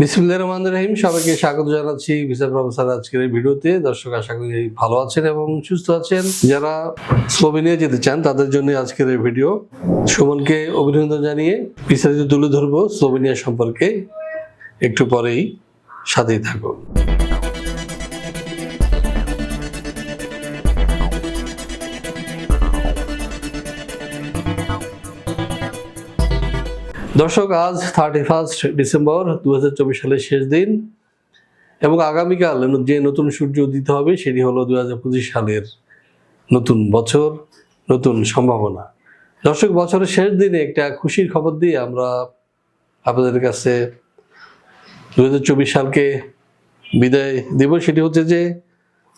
বিসমুল্লাহ রহমান রহিম। সবাইকে স্বাগত জানাচ্ছি ভিসা প্রফেসর আজকের এই ভিডিওতে। দর্শক, আশা করি ভালো আছেন এবং সুস্থ আছেন। যারা স্লোভেনিয়া যেতে চান, তাদের জন্য আজকের এই ভিডিও। সুমনকে অভিনন্দন জানিয়ে বিস্তারিত তুলে ধরবো। স্লোভেনিয়া সম্পর্কে একটু পরেই সাথেই থাকুন। দর্শক, আজ থার্টি ফার্স্ট ডিসেম্বর দু হাজার চব্বিশ সালের শেষ দিন এবং আগামীকাল যে নতুন সূর্য উদিত হবে সেটি হলো দু হাজার পঁচিশ সালের নতুন বছর, নতুন সম্ভাবনা। দর্শক, বছরের শেষ দিনে একটা খুশির খবর দিয়ে আমরা আপনাদের কাছে দু হাজার চব্বিশ সালকে বিদায় দেব। সেটি হচ্ছে যে,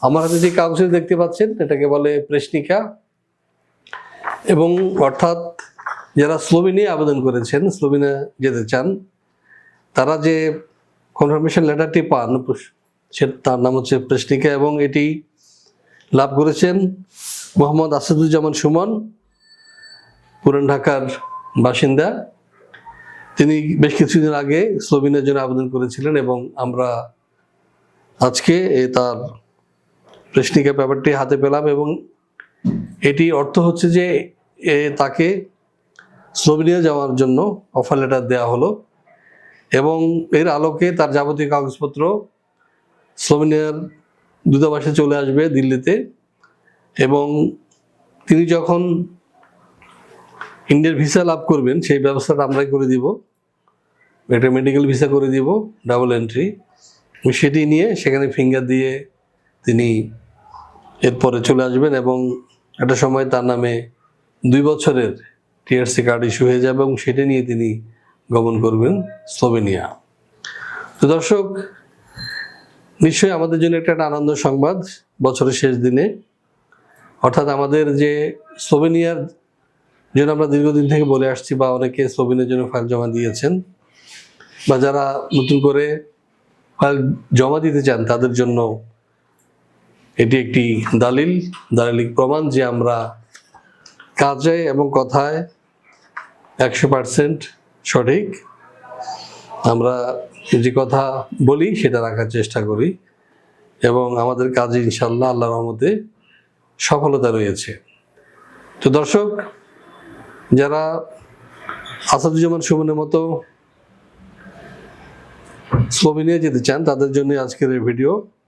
আমার হাতে যে কাগজে দেখতে পাচ্ছেন, এটাকে বলে প্রেসনিকা এবং অর্থাৎ যারা স্লোভেনিয়া আবেদন করেছেন, স্লোভেনিয়া যেতে চান, তারা যে কনফার্মেশন লেটারটি পান, সে তার নাম হচ্ছে প্রেসনিকা এবং এটি লাভ করেছেন মোহাম্মদ আসাদুজ্জামান সুমন, পুরান ঢাকার বাসিন্দা। তিনি বেশ কিছুদিন আগে স্লোভেনিয়ার জন্য আবেদন করেছিলেন এবং আমরা আজকে তার প্রেসনিকা পেপারটি হাতে পেলাম এবং এটি অর্থ হচ্ছে যে তাকে স্লোভেনিয়া যাওয়ার জন্য অফার লেটার দেওয়া হলো এবং এর আলোকে তার যাবতীয় কাগজপত্র স্লোভেনিয়ার দূতাবাসে চলে আসবে দিল্লিতে এবং তিনি যখন ইন্ডিয়ার ভিসা লাভ করবেন, সেই ব্যবস্থাটা আমরাই করে দিব। একটা মেডিকেল ভিসা করে দিব ডাবল এন্ট্রি সেটি নিয়ে সেখানে ফিঙ্গার দিয়ে তিনি এরপরে চলে আসবেন এবং একটা সময় তার নামে দুই বছরের টিআরসি কার্ড ইস্যু হয়ে যাবে এবং সেটা নিয়ে তিনি গমন করবেন স্লোভেনিয়া। তো দর্শক, নিশ্চয়ই আমাদের জন্য একটা আনন্দ সংবাদ বছরের শেষ দিনে। অর্থাৎ আমাদের যে স্লোভেনিয়ার জন্য আমরা দীর্ঘদিন থেকে বলে আসছি বা অনেকে স্লোভেনিয়ার জন্য ফাইল জমা দিয়েছেন বা যারা নতুন করে ফাইল জমা দিতে চান, তাদের জন্য এটি একটি দালিল, দালিলিক প্রমাণ যে আমরা কাজে এবং কথায় একশো পার্সেন্ট সঠিক। আমরা যে কথা বলি সেটা রাখার চেষ্টা করি এবং আমাদের কাজে ইনশাল্লাহ আল্লাহ রহমতে সফলতা রয়েছে। তো দর্শক, যারা আসাদুজ্জামান সুমনের মতো স্লোভেনিয়া যেতে চান, তাদের জন্য আজকের এই ভিডিও।